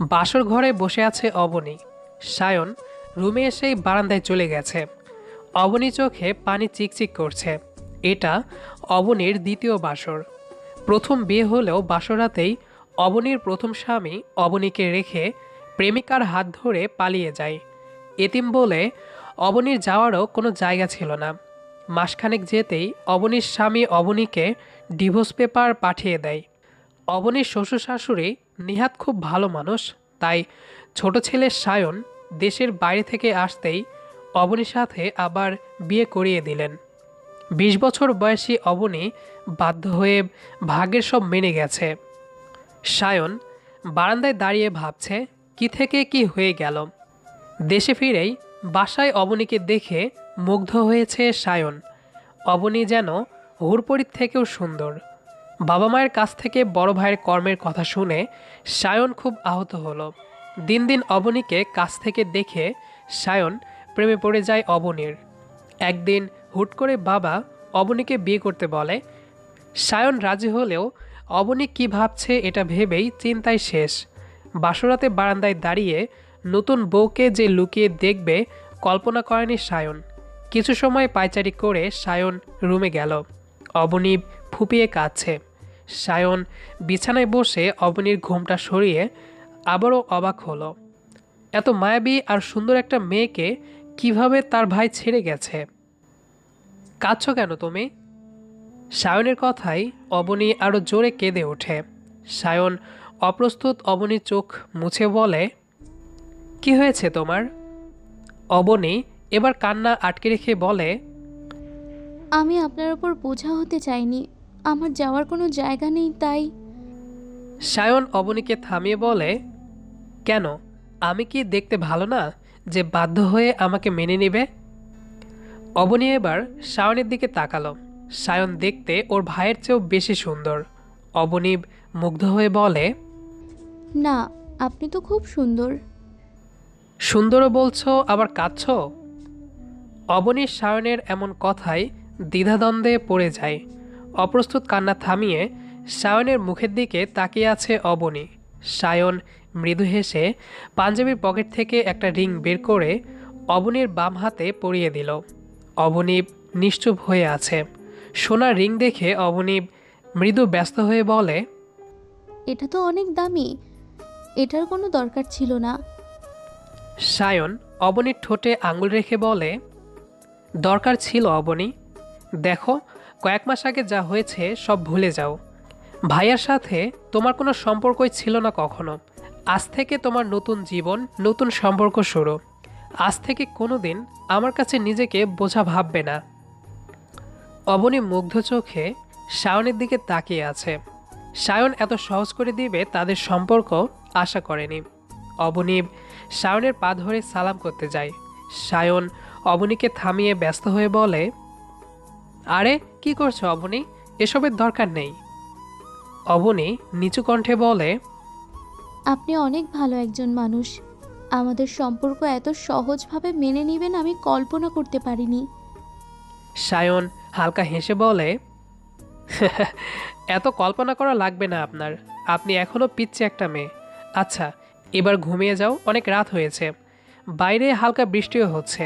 বাসর ঘরে বসে আছে অবনী। সায়ন রুমে এসেই বারান্দায় চলে গেছে। অবনী চোখে পানি চিকচিক করছে। এটা অবনীর দ্বিতীয় বাসর। প্রথম বিয়ে হলেও বাসরাতেই অবনীর প্রথম স্বামী অবনীকে রেখে প্রেমিকার হাত ধরে পালিয়ে যায়। এতিম বলে অবনীর যাওয়ারও কোনো জায়গা ছিল না। মাসখানেক যেতেই অবনীর স্বামী অবনীকে ডিভোর্স পেপার পাঠিয়ে দেয়। অবনীর শ্বশুর শাশুড়ি নিহাত খুব ভালো মানুষ, তাই ছোট ছেলে সায়ন দেশের বাইরে থেকে আসতেই অবনীর সাথে আবার বিয়ে করিয়ে দিলেন। বিশ বছর বয়সী অবনী বাধ্য হয়ে ভাগ্যের সব মেনে গেছে। সায়ন বারান্দায় দাঁড়িয়ে ভাবছে, কি থেকে কি হয়ে গেল? দেশে ফিরেই বাসায় অবনীকে দেখে মুগ্ধ হয়েছে সায়ন। অবনী যেন হুড়পড়ির থেকেও সুন্দর। বাবা মায়ের কাছ থেকে বড় ভাইয়ের কর্মের কথা শুনে সায়ন খুব আহত হলো। দিন দিন অবনীকে কাছ থেকে দেখে সায়ন প্রেমে পড়ে যায় অবনীর। একদিন হুট করে বাবা অবনীকে বিয়ে করতে বলে। সায়ন রাজি হলেও অবনী কি ভাবছে এটা ভেবেই চিন্তায় শেষ। বাসরাতে বারান্দায় দাঁড়িয়ে নতুন বউকে যে লুকিয়ে দেখবে কল্পনা করেনি সায়ন। কিছু সময় পায়চারি করে সায়ন রুমে গেল। অবনী ফুপিয়ে কাঁদছে। সায়ন বিছানায় বসে অবনীর ঘুমটা সরিয়ে আবারও অবাক হলো। এত মায়াবী আর সুন্দর একটা মেয়েকে কীভাবে তার ভাই ছেড়ে গেছে? কাঁদছ কেন তুমি? সায়নের কথাই অবনী আরও জোরে কেঁদে ওঠে। সায়ন অপ্রস্তুত অবনীর চোখ মুছে বলে, কি হয়েছে তোমার? অবনী এবার কান্না আটকে রেখে বলে, আমি আপনার ওপর বোঝা হতে চাইনি। আমার যাওয়ার কোনো জায়গা নেই তাই। সায়ন অবনীকে থামিয়ে বলে কেন? আমি কি দেখতে ভালো না যে বাধ্য হয়ে আমাকে মেনে নেবে? অবনী এবার সায়নের দিকে তাকালো। সায়ন দেখতে ওর ভাইয়ের চেয়েও বেশি সুন্দর। অবনীব মুগ্ধ হয়ে বলে না আপনি তো খুব সুন্দর। সুন্দরও বলছো আবার কাঁদছ? অবনীর সায়নের এমন কথায় দ্বিধাদ্বন্দ্বে পড়ে যায়। অপ্রস্তুত কান্না থামিয়ে সায়নের মুখের দিকে তাকিয়ে আছে অবনী। সায়ন মৃদু হেসে পাঞ্জাবির পকেট থেকে একটা রিং বের করে অবনীর বাম হাতে পরিয়ে দিল। অবনীব নিশ্চুপ হয়ে আছে। সোনার রিং দেখে অবনীব মৃদু ব্যস্ত হয়ে বলে এটা তো অনেক দামি। এটার কোনো দরকার ছিল না। সায়ন অবনীর ঠোঁটে আঙুল রেখে বলে দরকার ছিল অবনী। দেখো কয়েক মাস আগে যা হয়েছে, সব ভুলে যাও। ভাইয়ার সাথে তোমার কোনো সম্পর্কই ছিল না কখনো। আজ থেকে তোমার নতুন জীবন, নতুন সম্পর্ক শুরু। আজ থেকে কোনো দিন আমার কাছে নিজেকে বোঝা ভাববে না। অবনী মুগ্ধ চোখে সায়নের দিকে তাকিয়ে আছে। সায়ন এত সহজ করে দিবে তাদের সম্পর্ক আশা করেনি। অবনী সায়নের পা ধরে সালাম করতে যায়। সায়ন অবনীকে থামিয়ে ব্যস্ত হয়ে বলে আরে কি করছ অবনী? এসবের দরকার নেই। অবনী নিচু কণ্ঠে বলে আপনি অনেক ভালো একজন মানুষ। আমাদের সম্পর্ক এত সহজভাবে মেনে নেবেন আমি কল্পনা করতে পারিনি। সায়ন হালকা হেসে বলে এত কল্পনা করা লাগবে না আপনার। আপনি এখনও পিচ্ছে একটা মেয়ে। আচ্ছা এবার ঘুমিয়ে যাও অনেক রাত হয়েছে। বাইরে হালকা বৃষ্টিও হচ্ছে।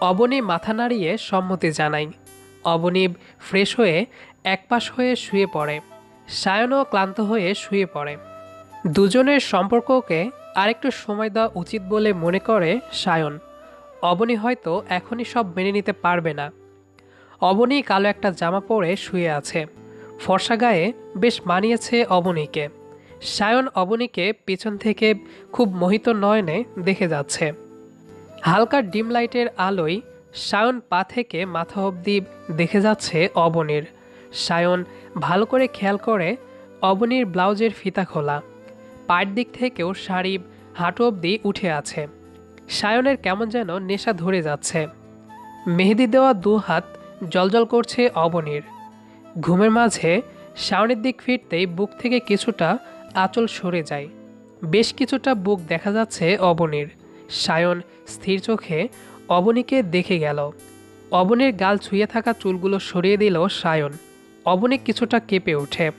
অবনী মাথা নাড়িয়ে সম্মতি জানাই অবনীব ফ্রেশ হয়ে একপাশ হয়ে শুয়ে পড়ে। সায়নও ক্লান্ত হয়ে শুয়ে পড়ে। দুজনের সম্পর্ককে আরেকটু সময় দেওয়া উচিত বলে মনে করে সায়ন। অবনী হয়তো এখনই সব মেনে নিতে পারবে না। অবনী কালো একটা জামা পরে শুয়ে আছে। ফর্সা গায়ে বেশ মানিয়েছে অবনীকে। সায়ন অবনীকে পিছন থেকে খুব মোহিত নয়নে দেখে যাচ্ছে। হালকা ডিম লাইটের আলোয় সায়ন পা থেকে মাথা অবধি দেখে যাচ্ছে অবনীর। সায়ন ভালো করে খেয়াল করে অবনীর ব্লাউজের ফিতা খোলা। পায়ের দিক থেকেও শাড়ি হাঁটু অবধি উঠে আছে। সায়নের কেমন যেন নেশা ধরে যাচ্ছে। মেহেদি দেওয়া দু হাত জলজল করছে অবনীর। ঘুমের মাঝে শাওনের দিক ফিরতেই বুক থেকে কিছুটা আঁচল সরে যায়। বেশ কিছুটা বুক দেখা যাচ্ছে অবনীর। সায়ন স্থির চোখে অবনীকে দেখে গেল। অবনীর গাল ছুঁয়ে থাকা চুলগুলো সরিয়ে দিল সায়ন। অবনী কিছুটা কেঁপে ওঠে।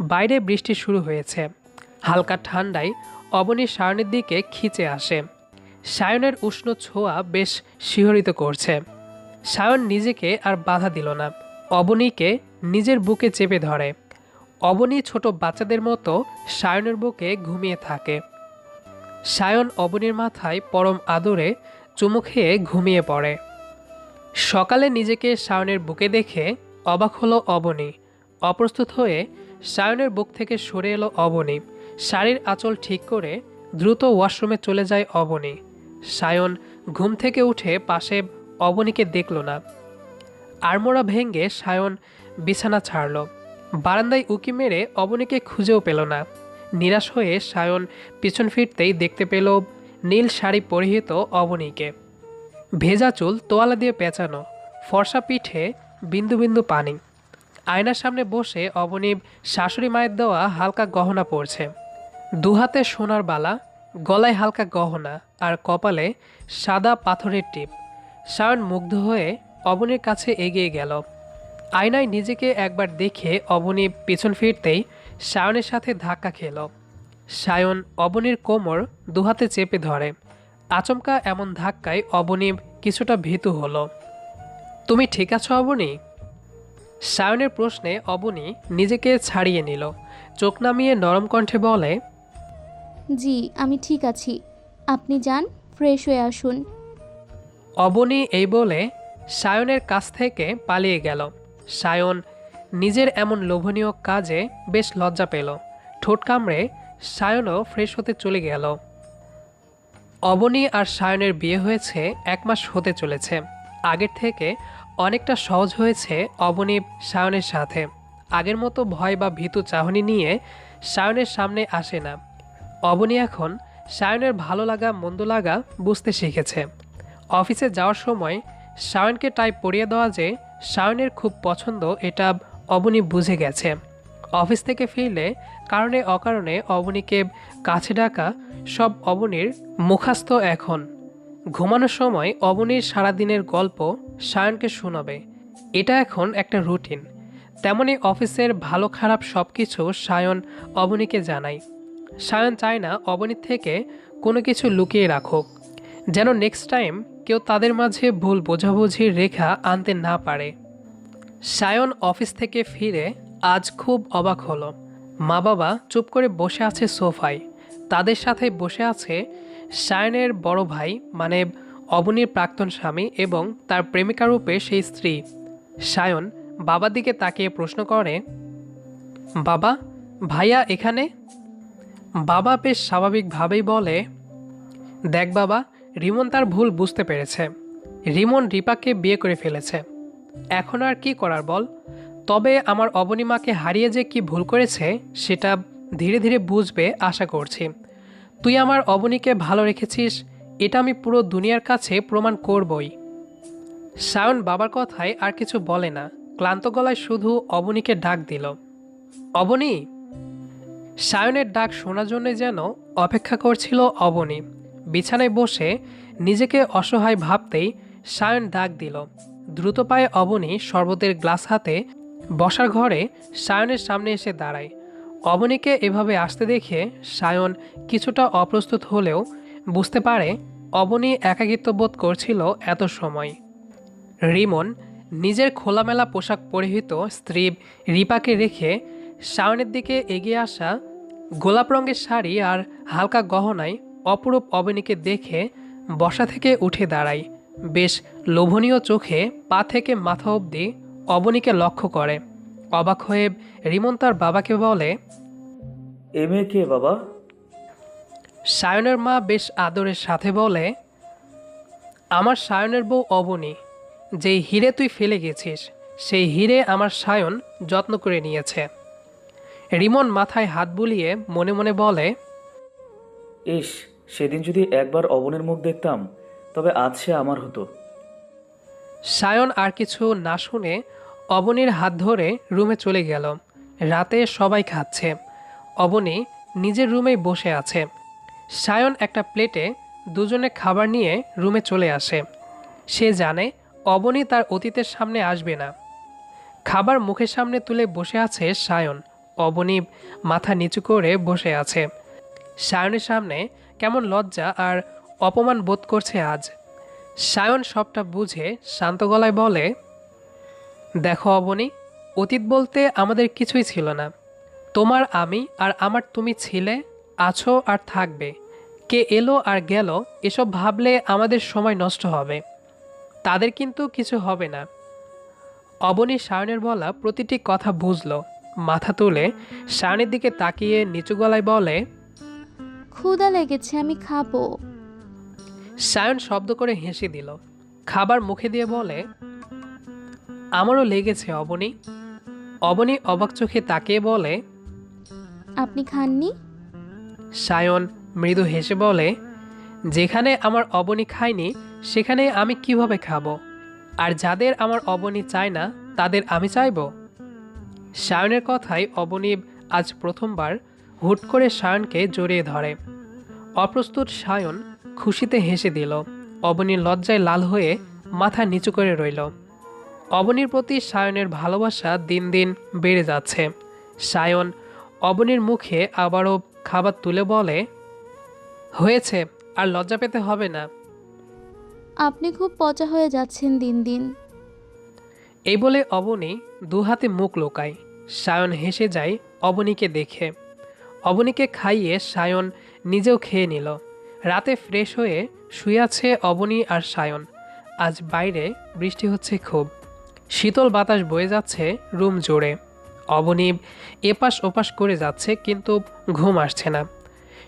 বাইরে বৃষ্টি শুরু হয়েছে। হালকা ঠান্ডায় অবনী সায়নের দিকে খিচে আসে। সায়নের উষ্ণ ছোঁয়া বেশ শিহরিত করছে। সায়ন নিজেকে আর বাধা দিল না। অবনীকে নিজের বুকে চেপে ধরে। অবনী ছোট বাচ্চাদের মতো সায়নের বুকে ঘুমিয়ে থাকে। সায়ন অবনীর মাথায় পরম আদরে চুমু খেয়ে ঘুমিয়ে পড়ে। সকালে নিজেকে সায়নের বুকে দেখে অবাক হলো অবনী। অপ্রস্তুত হয়ে সায়নের বুক থেকে সরে এলো অবনী। শাড়ির আঁচল ঠিক করে দ্রুত ওয়াশরুমে চলে যায় অবনী। সায়ন ঘুম থেকে উঠে পাশে অবনীকে দেখল না। আড়মোড়া ভেঙে সায়ন বিছানা ছাড়ল। বারান্দায় উকি মেরে অবনীকে খুঁজেও পেল না। নিরাশ হয়ে সায়ন পিছন ফিরতেই দেখতে পেল নীল শাড়ি পরিহিত অবনীকে। ভেজা চুল তোয়ালা দিয়ে পেঁচানো, ফর্সা পিঠে বিন্দু বিন্দু পানি। আয়নার সামনে বসে অবনী শাশুড়ি মায়ের দেওয়া হালকা গহনা পরছে। দুহাতে সোনার বালা, গলায় হালকা গহনা আর কপালে সাদা পাথরের টিপ। সায়ন মুগ্ধ হয়ে অবনীর কাছে এগিয়ে গেল। আয়নায় নিজেকে একবার দেখে অবনী পিছন ফিরতেই সায়নের সাথে ধাক্কা খেল। সায়ন অবনীর কোমর দুহাতে চেপে ধরে। আচমকা এমন ধাক্কায় অবনী কিছুটা ভীতু হলো। তুমি ঠিক আছো অবনী? সায়নের প্রশ্নে অবনী নিজেকে ছাড়িয়ে নিল। চোখ নামিয়ে নরম কণ্ঠে বলে জি আমি ঠিক আছি। আপনি যান ফ্রেশ হয়ে আসুন। অবনী এই বলে সায়নের কাছ থেকে পালিয়ে গেল। সায়ন নিজের এমন লোভনীয় কাজে বেশ লজ্জা পেল। ঠোঁট কামড়ে সায়নও ফ্রেশ হতে চলে গেল। অবনী আর সায়নের বিয়ে হয়েছে এক মাস হতে চলেছে। আগের থেকে অনেকটা সহজ হয়েছে অবনী সায়নের সাথে। আগের মতো ভয় বা ভীতু চাহনি নিয়ে সায়নের সামনে আসে না। অবনী এখন সায়নের ভালো লাগা, মন্দ লাগা বুঝতে শিখেছে। অফিসে যাওয়ার সময় সায়নকে টাইপ পরিয়ে দেওয়া যে সায়নের খুব পছন্দ, এটা অবনী বুঝে গেছে। অফিস থেকে ফিরলে কারণে অকারণে অবনীকে কাছে ডাকা সব অবনীর মুখাস্ত এখন। ঘুমানোর সময় অবনীর সারাদিনের গল্প সায়নকে শোনাবে। এটা এখন একটা রুটিন। তেমনি অফিসের ভালো খারাপ সব কিছু সায়ন অবনীকে জানায় সায়ন চায় না অবনীর থেকে কোনো কিছু লুকিয়ে রাখুক। যেন নেক্সট টাইম কেউ তাদের মাঝে ভুল বোঝাবুঝির রেখা আনতে না পারে। সায়ন অফিস থেকে ফিরে আজ খুব অবাক হলো। মা বাবা চুপ করে বসে আছে সোফায়। তাদের সাথে বসে আছে সায়নের বড় ভাই মানে অবনীর প্রাক্তন স্বামী এবং তার প্রেমিকা রূপে সেই স্ত্রী। সায়ন বাবার দিকে তাকিয়ে প্রশ্ন করে, বাবা, ভাইয়া এখানে? বাবা বেশ স্বাভাবিকভাবেই বলে, দেখ বাবা, রিমন তার ভুল বুঝতে পেরেছে। রিমন রিপাকে বিয়ে করে ফেলেছে। এখন আর কি করার বল? তবে আমার অবনীমাকে হারিয়ে যে কি ভুল করেছে, সেটা ধীরে ধীরে বুঝবে আশা করছি। তুই আমার অবনীকে ভালো রেখেছিস, এটা আমি পুরো দুনিয়ার কাছে প্রমাণ করবই। সায়ন বাবার কথায় আর কিছু বলে না, ক্লান্ত গলায় শুধু অবনীকে ডাক দিল। অবনী! সায়নের ডাক শোনার জন্য যেন অপেক্ষা করছিল অবনী। বিছানায় বসে নিজেকে অসহায় ভাবতেই সায়ন ডাক দিল। দ্রুত পায়ে অবনী শরবতের গ্লাস হাতে বসার ঘরে সায়নের সামনে এসে দাঁড়ায়। অবনীকে এভাবে আসতে দেখে সায়ন কিছুটা অপ্রস্তুত হলেও বুঝতে পারে অবনী একাকিত্ব বোধ করছিল এত সময়। রিমন নিজের খোলামেলা পোশাক পরিহিত স্ত্রী রিপাকে রেখে সায়নের দিকে এগিয়ে আসা গোলাপ রঙের শাড়ি আর হালকা গহনায় অপরূপ অবনীকে দেখে বসা থেকে উঠে দাঁড়ায়। বেশ লোভনীয় চোখে পা থেকে মাথা অবধি অবনীকে লক্ষ্য করে। অবাক হয়ে রিমন তার বাবাকে বলে এ মেয়ে কে বাবা? সায়নের মা বেশ আদরের সাথে বলে আমার সায়নের বউ অবনী। যেই হিরে তুই ফেলে গেছিস সেই হিরে আমার সায়ন যত্ন করে নিয়েছে। রিমন মাথায় হাত বুলিয়ে মনে মনে বলে ইস সেদিন যদি একবার অবনের মুখ দেখতাম তবে আজ সে আমার হতো। সায়ন আর কিছু না শুনে অবনীর হাত ধরে রুমে চলে গেল। রাতে সবাই খাচ্ছে। অবনী নিজের রুমেই বসে আছে। সায়ন একটা প্লেটে দুজনে খাবার নিয়ে রুমে চলে আসে। সে জানে অবনী তার অতীতের সামনে আসবে না। খাবার মুখের সামনে তুলে বসে আছে সায়ন। অবনী মাথা নিচু করে বসে আছে। সায়নের সামনে কেমন লজ্জা আর অপমান বোধ করছে আজ। সায়ন সবটা বুঝে শান্ত গলায় বলে দেখো অবনি অতীত বলতে আমাদের কিছুই ছিল না। তোমার আমি আর আমার তুমি ছিলে আছো আর থাকবে। কে এলো আর গেল এসব ভাবলে আমাদের সময় নষ্ট হবে। তাদের কিন্তু কিছু হবে না। অবনী সায়নের বলা প্রতিটি কথা বুঝল। মাথা তুলে সায়নের দিকে তাকিয়ে নিচু গলায় বলে ক্ষুধা লেগেছে আমি খাব। সায়ন শব্দ করে হেসে দিল। খাবার মুখে দিয়ে বলে আমারও লেগেছে অবনী। অবনী অবাক চোখে তাকে বলে আপনি খাননি? সায়ন মৃদু হেসে বলে যেখানে আমার অবনী খায়নি সেখানে আমি কীভাবে খাব? আর যাদের আমার অবনী চায় না তাদের আমি চাইব? সায়নের কথায় অবনীব আজ প্রথমবার হুট করে সায়নকে জড়িয়ে ধরে। অপ্রস্তুত সায়ন খুশিতে হেসে দিল। অবনীর লজ্জায় লাল হয়ে মাথা নিচু করে রইল। অবনীর প্রতি সায়নের ভালোবাসা দিন দিন বেড়ে যাচ্ছে। সায়ন অবনীর মুখে আবারও খাবার তুলে বলে হয়েছে আর লজ্জা পেতে হবে না। আপনি খুব পচা হয়ে যাচ্ছেন দিন দিন। এই বলে অবনী দু হাতে মুখ লোকায়। সায়ন হেসে যায় অবনীকে দেখে। অবনীকে খাইয়ে সায়ন নিজেও খেয়ে নিল। রাতে ফ্রেশ হয়ে শুয়ে আছে অবনী আর সায়ন। আজ বাইরে বৃষ্টি হচ্ছে খুব। শীতল বাতাস বয়ে যাচ্ছে রুম জুড়ে অবনীব এপাশ ওপাশ করে যাচ্ছে কিন্তু ঘুম আসছে না।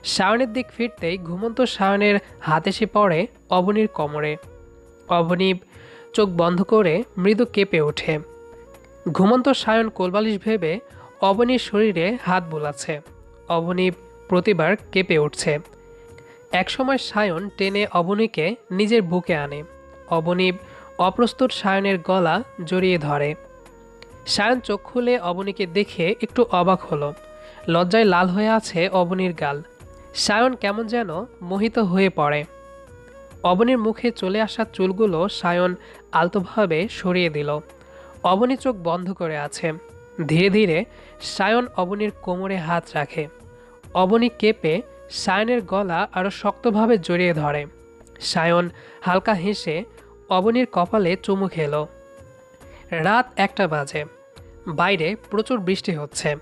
সায়নের দিক ফিরতেই ঘুমন্ত সায়নের হাত এসে পড়ে অবনীর কোমরে। অবনীব চোখ বন্ধ করে মৃদু কেঁপে ওঠে। ঘুমন্ত সায়ন কোলবালিশ ভেবে অবনীর শরীরে হাত বোলাচ্ছে। অবনীব প্রতিবার কেঁপে উঠছে। একসময় সায়ন টেনে অবনীকে নিজের বুকে আনে। অবনীব অপ্রস্তুত সায়নের গলা জড়িয়ে ধরে। সায়ন চোখ খুলে অবনীকে দেখে একটু অবাক হলো। লজ্জায় লাল হয়ে আছে অবনীর গাল। সায়ন কেমন যেন মোহিত হয়ে পড়ে। অবনীর মুখে চলে আসা চুলগুলো সায়ন আলতোভাবে সরিয়ে দিল। অবনী চোখ বন্ধ করে আছে। ধীরে ধীরে সায়ন অবনীর কোমরে হাত রাখে। অবনী কেঁপে সায়নের গলা আরও শক্তভাবে জড়িয়ে ধরে। সায়ন হালকা হেসে অবনীর কপালে চুমু খেল। রাত একটা বাজে। বাইরে প্রচুর বৃষ্টি হচ্ছে।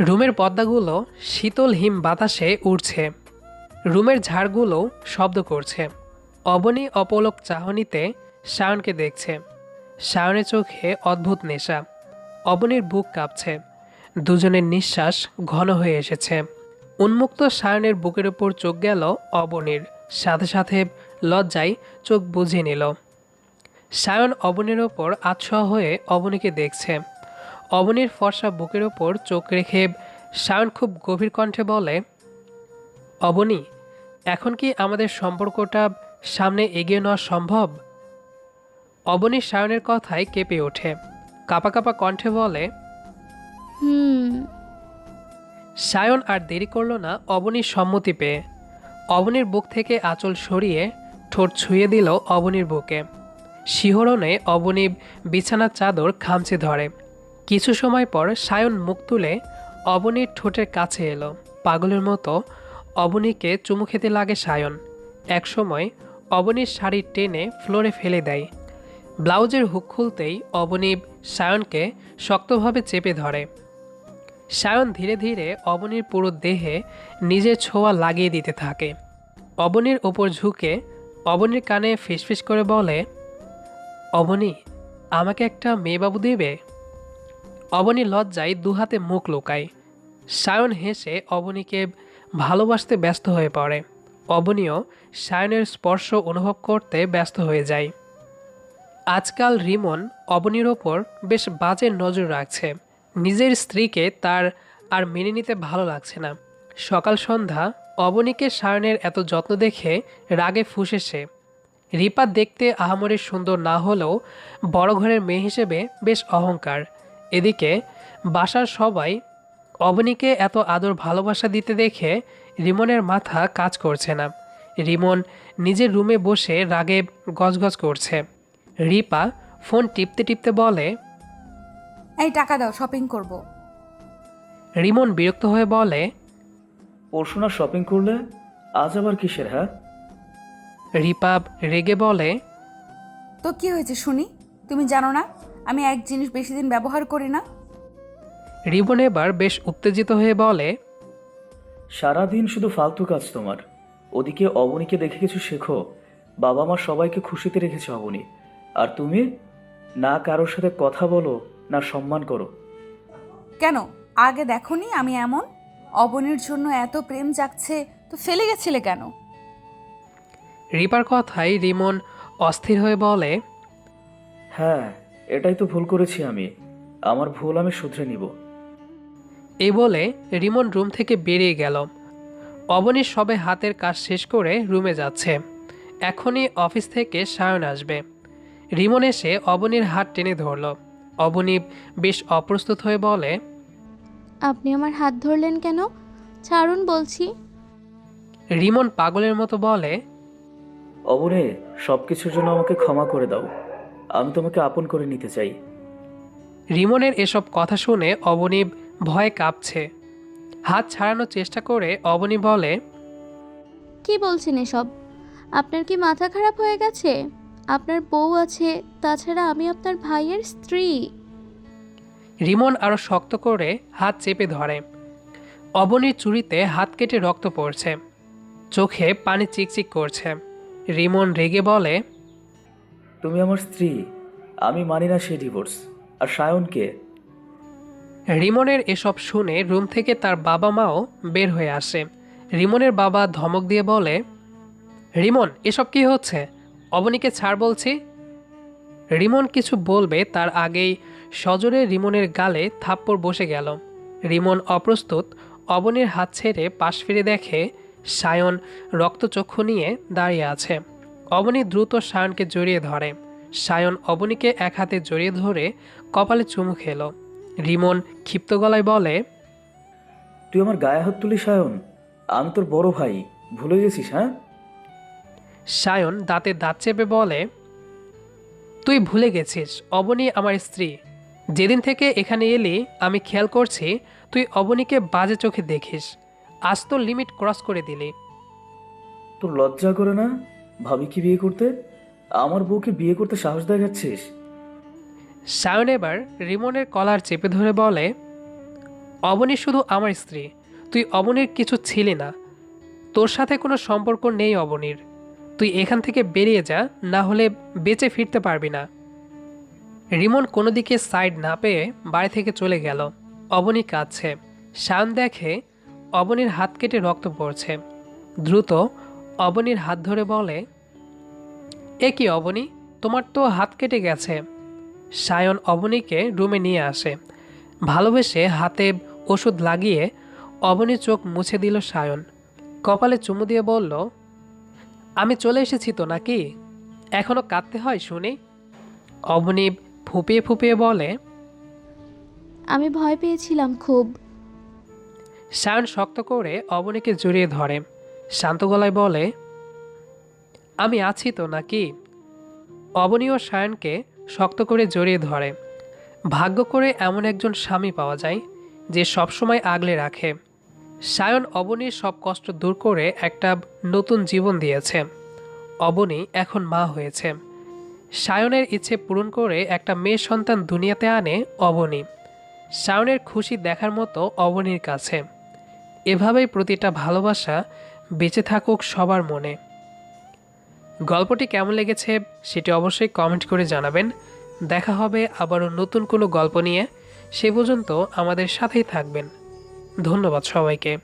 রুমের পর্দাগুলো শীতল হিম বাতাসে উড়ছে। রুমের ঝাড়গুলো শব্দ করছে। অবনী অপলক চাহনিতে শায়নকে দেখছে। সায়নের চোখে অদ্ভুত নেশা। অবনীর বুক কাঁপছে। দুজনের নিঃশ্বাস ঘন হয়ে এসেছে। উন্মুক্ত সায়নের বুকের ওপর চোখ গেল অবনীর। সাথে সাথে লজ্জায় চোখ বুঝে নিল। সায়ন অবনীর ওপর আচ্ছা হয়ে অবনীকে দেখছে। অবনীর ফর্সা বুকের ওপর চোখ রেখে সায়ন খুব গভীর কণ্ঠে বলে অবনী এখন কি আমাদের সম্পর্কটা সামনে এগিয়ে নেওয়া সম্ভব? অবনী সায়নের কথায় কেঁপে ওঠে। কাপা কাপা কণ্ঠে বলে হুম। সায়ন আর দেরি করল না অবনীর সম্মতি পেয়ে। অবনীর বুক থেকে আঁচল সরিয়ে ঠোঁট ছুঁয়ে দিল অবনীর বুকে। শিহরণে অবনী বিছানার চাদর খামচে ধরে। কিছু সময় পর সায়ন মুখ তুলে অবনীর ঠোঁটের কাছে এলো। পাগলের মতো অবনীকে চুমু খেতে লাগে সায়ন। একসময় অবনীর শাড়ি টেনে ফ্লোরে ফেলে দেয়। ব্লাউজের হুক খুলতেই অবনীব সায়নকে শক্তভাবে চেপে ধরে। সায়ন ধীরে ধীরে অবনীর পুরো দেহে নিজের ছোঁয়া লাগিয়ে দিতে থাকে। অবনীর ওপর ঝুঁকে অবনীর কানে ফিসফিস করে বলে, অবনী, আমাকে একটা মেয়েবাবু দেবে? অবনী লজ্জায় দুহাতে মুখ লুকায়। সায়ন হেসে অবনীকে ভালোবাসতে ব্যস্ত হয়ে পড়ে। অবনীও সায়নের স্পর্শ অনুভব করতে ব্যস্ত হয়ে যায়। আজকাল রিমন অবনীর ওপর বেশ বাজে নজর রাখছে। নিজের স্ত্রীকে তার আর মেনে নিতে ভালো লাগছে না। সকাল সন্ধ্যা অবনীকে সায়নের এত যত্ন দেখে রাগে ফুসে সে রিপা দেখতে আহামরি সুন্দর না হলেও বড় ঘরের মেয়ে হিসেবে বেশ অহংকার। এদিকে বাসার সবাই অবনীকে এত আদর ভালোবাসা দিতে দেখে রিমনের মাথা কাজ করছে না। রিমন নিজের রুমে বসে রাগে গজগজ করছে। রিপা ফোন টিপতে টিপতে বলে এই টাকা দাও শপিং করব। রিমন বিরক্ত হয়ে বলে পরশু না শপিং করলে আজ আবার কিসের হ্যাঁ? রিপাব রেগে বলে তো কি হয়েছে শুনি? তুমি জানো না আমি এক জিনিস বেশি দিন ব্যবহার করি না? রিবন এবার বেশ উত্তেজিত হয়ে বলে সারাদিন শুধু ফালতু কাজ তোমার। ওদিকে অবনীকে দেখে কিছু শেখো। বাবা মা সবাইকে খুশিতে রেখেছে অবনী। আর তুমি? না কারোর সাথে কথা বলো না সম্মান করো। কেন? আগে দেখনি আমি এমন? অবনীর জন্য এত প্রেম জাগছে তো ফেলে গেছিলে কেন? রিপার কথায় রিমন অস্থির হয়ে বলে হ্যাঁ এটাই তো ভুল করেছি আমি। আমার ভুল আমি শুধরে নিব। এই বলে রিমন রুম থেকে বেরিয়ে গেল। অবনী সবে হাতের কাজ শেষ করে রুমে যাচ্ছে। এখনই অফিস থেকে সায়ন আসবে। রিমন এসে অবনীর হাত টেনে ধরল। অবনী বেশ অপ্রস্তুত হয়ে বলে আপনি আমার হাত ধরলেন কেন? ছাড়ুন বলছি। রিমন পাগলের মতো বলে অবনে সব কিছুর জন্য আমাকে ক্ষমা করে দাও। আমি তোমাকে আপন করে নিতে চাই। রিমনের এসব কথা শুনে অবনী ভয়ে কাঁপছে। হাত ছাড়ানোর চেষ্টা করে অবনী বলে কি বলছেন এসব? আপনার কি মাথা খারাপ হয়ে গেছে? আপনার বউ আছে তাছাড়া আমি আপনার ভাইয়ের স্ত্রী। রিমন আরও শক্ত করে হাত চেপে ধরে। অবনীর চুরিতে হাত কেটে রক্ত পড়ছে। চোখে পানি চিকচিক করছে। রিমন রেগে বলে তুমি আমার স্ত্রী আমি মানি না সেই ডিভোর্স। আর সায়নকে রিমনের এসব শুনে রুম থেকে তার বাবা মাও বের হয়ে আসে। রিমনের বাবা ধমক দিয়ে বলে রিমন এসব কি হচ্ছে? অবনীকে ছাড় বলছি? রিমন কিছু বলবে তার আগেই সজোরে রিমনের গালে থাপ্পড় বসে গেল। রিমন অপ্রস্তুত অবনের হাত ছেড়ে পাশ ফিরে দেখে সায়ন রক্তচক্ষু নিয়ে দাঁড়িয়ে আছে। অবনী দ্রুত সায়নকে জড়িয়ে ধরে। সায়ন অবনীকে এক হাতে জড়িয়ে ধরে কপালে চুমু খেলো। রিমন ক্ষিপ্ত গলায় বলে তুই আমার গায়ে হাত তুলি সায়ন? আমি তোর বড় ভাই। ভুলে গেছিস হ্যাঁ? সায়ন দাঁতে দাঁত চেপে বলে তুই ভুলে গেছিস। অবনী আমার স্ত্রী। যেদিন থেকে এখানে এলি আমি খেয়াল করছি তুই অবনীকে বাজে চোখে দেখিস। আজ তো লিমিট ক্রস করে দিলি। তোর লজ্জা করে না? ভাবি কি বিয়ে করতে? আমার বউকে বিয়ে করতে সাহস দেখাচ্ছিস? সায়ন এবার রিমনের কলার চেপে ধরে বলে অবনী শুধু আমার স্ত্রী। তুই অবনীর কিছু ছিলি না। তোর সাথে কোনো সম্পর্ক নেই অবনীর। তুই এখান থেকে বেরিয়ে যা না হলে বেঁচে ফিরতে পারবি না। রিমন কোনো দিকে সাইড না পেয়ে বাড়ি থেকে চলে গেল। অবনী কাঁদছে। শান দেখে অবনীর হাত কেটে রক্ত পড়ছে। দ্রুত অবনীর হাত ধরে বলে, এ কি অবনী? তোমার তো হাত কেটে গেছে। সায়ন অবনীকে রুমে নিয়ে আসে। ভালোবেসে হাতে ওষুধ লাগিয়ে অবনীর চোখ মুছে দিল সায়ন। কপালে চুমু দিয়ে বলল, আমি চলে এসেছি তো নাকি? এখনও কাঁদতে হয় শুনি? অবনী ফুপিয়ে ফুপিয়ে বলে আমি ভয় পেয়েছিলাম খুব। সায়ন শক্ত করে অবনীকে জড়িয়ে ধরে। শান্ত গলায় বলে আমি আছি তো নাকি? অবনী ও সায়নকে শক্ত করে জড়িয়ে ধরে। ভাগ্য করে এমন একজন স্বামী পাওয়া যায় যে সবসময় আগলে রাখে। সায়ন অবনীর সব কষ্ট দূর করে একটা নতুন জীবন দিয়েছে। অবনী এখন মা হয়েছে। সায়নের ইচ্ছে পূরণ করে একটা মেয়ে সন্তান দুনিয়াতে আনে অবনী। সায়নের খুশি দেখার মতো অবনীর কাছে। এভাবেই প্রতিটা ভালোবাসা বেঁচে থাকুক সবার মনে। গল্পটি কেমন লেগেছে সেটি অবশ্যই কমেন্ট করে জানাবেন। দেখা হবে আবারও নতুন কোনো গল্প নিয়ে। সে পর্যন্ত আমাদের সাথেই থাকবেন। ধন্যবাদ সবাইকে।